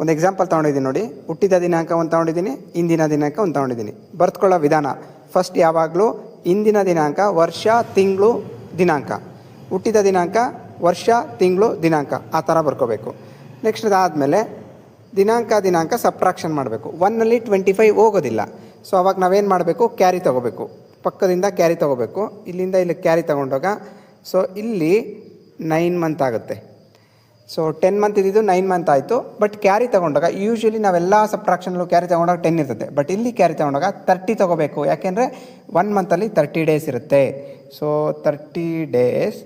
ಒಂದು ಎಕ್ಸಾಂಪಲ್ ತೊಗೊಂಡಿದ್ದೀನಿ ನೋಡಿ. ಹುಟ್ಟಿದ ದಿನಾಂಕ ಒಂದು ತೊಗೊಂಡಿದ್ದೀನಿ, ಇಂದಿನ ದಿನಾಂಕ ಒಂದು ತೊಗೊಂಡಿದ್ದೀನಿ. ಬರ್ತ್ಕೊಳ್ಳೋ ವಿಧಾನ. ಫಸ್ಟ್ ಯಾವಾಗಲೂ ಇಂದಿನ ದಿನಾಂಕ, ವರ್ಷ, ತಿಂಗಳು, ದಿನಾಂಕ. ಹುಟ್ಟಿದ ದಿನಾಂಕ, ವರ್ಷ, ತಿಂಗಳು, ದಿನಾಂಕ. ಆ ಥರ ಬರ್ಕೋಬೇಕು. ನೆಕ್ಸ್ಟ್ ಅದಾದಮೇಲೆ ದಿನಾಂಕ ದಿನಾಂಕ ಸಪ್ರಾಕ್ಷನ್ ಮಾಡಬೇಕು. ಒನ್ನಲ್ಲಿ ಟ್ವೆಂಟಿ ಫೈವ್ ಹೋಗೋದಿಲ್ಲ. ಸೊ ಅವಾಗ ನಾವೇನು ಮಾಡಬೇಕು? ಕ್ಯಾರಿ ತೊಗೋಬೇಕು. ಪಕ್ಕದಿಂದ ಕ್ಯಾರಿ ತೊಗೋಬೇಕು. ಇಲ್ಲಿಂದ ಇಲ್ಲಿ ಕ್ಯಾರಿ ತೊಗೊಂಡಾಗ. ಸೊ ಇಲ್ಲಿ ನೈನ್ ಮಂತ್ ಆಗುತ್ತೆ. ಸೊ ಟೆನ್ ಮಂತ್ ಇದ್ದಿದ್ದು ನೈನ್ ಮಂತ್ ಆಯಿತು. ಬಟ್ ಕ್ಯಾರಿ ತೊಗೊಂಡಾಗ ಯೂಶ್ವಲಿ ನಾವೆಲ್ಲ ಸಬ್ಟ್ರಾಕ್ಷನಲ್ಲೂ ಕ್ಯಾರಿ ತೊಗೊಂಡಾಗ ಟೆನ್ ಇರ್ತದೆ. ಬಟ್ ಇಲ್ಲಿ ಕ್ಯಾರಿ ತೊಗೊಂಡಾಗ ತರ್ಟಿ ತೊಗೋಬೇಕು. ಯಾಕೆಂದರೆ ಒನ್ ಮಂತಲ್ಲಿ ತರ್ಟಿ ಡೇಸ್ ಇರುತ್ತೆ. So thirty days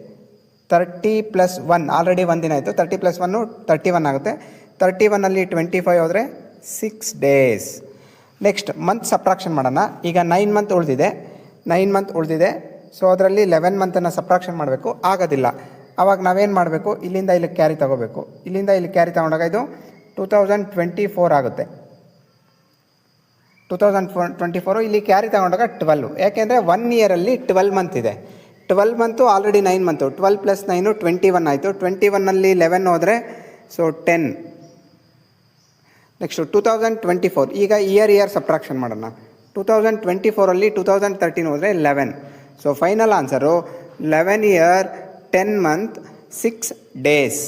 thirty plus one already ಒಂದು ದಿನ ಆಯಿತು. Thirty plus one thirty one ಆಗುತ್ತೆ. ತರ್ಟಿ ಒನ್ನಲ್ಲಿ ಟ್ವೆಂಟಿ ಫೈವ್ ಹೋದರೆ six days next month subtraction ಮಾಡೋಣ. ಈಗ ನೈನ್ ಮಂತ್ ಉಳಿದಿದೆ. ನೈನ್ ಮಂತ್ ಉಳಿದಿದೆ. ಸೊ ಅದರಲ್ಲಿ ಲೆವೆನ್ ಮಂತನ್ನು ಸಪ್ರಾಕ್ಷನ್ ಮಾಡಬೇಕು. ಆಗೋದಿಲ್ಲ. ಆವಾಗ ನಾವೇನು ಮಾಡಬೇಕು? ಇಲ್ಲಿಂದ ಇಲ್ಲಿ ಕ್ಯಾರಿ ತಗೋಬೇಕು. ಇಲ್ಲಿಂದ ಇಲ್ಲಿ ಕ್ಯಾರಿ ತಗೊಂಡಾಗ ಇದು ಟೂ ತೌಸಂಡ್ ಟ್ವೆಂಟಿ ಫೋರ್ ಆಗುತ್ತೆ. Two thousand four twenty four ಇಲ್ಲಿ ಕ್ಯಾರಿ ತಗೊಂಡಾಗ ಟ್ವೆಲ್ವ್ ಯಾಕೆಂದರೆ ಒನ್ ಇಯರಲ್ಲಿ ಟ್ವೆಲ್ ಮಂತ್ ಇದೆ. Twelve month already nine month twelve plus nine twenty one ಆಯಿತು. ಟ್ವೆಂಟಿ ಒನ್ನಲ್ಲಿ ಲೆವೆನ್ ಹೋದರೆ so ten next two thousand twenty four ಈಗ ಇಯರ್ ಇಯರ್ ಸಬ್ಟ್ರಾಕ್ಷನ್ ಮಾಡೋಣ. ಟೂ ತೌಸಂಡ್ ಟ್ವೆಂಟಿ ಫೋರಲ್ಲಿ ಟೂ ತೌಸಂಡ್ ತರ್ಟೀನ್ ಹೋದರೆ eleven so final answer eleven year ten month six days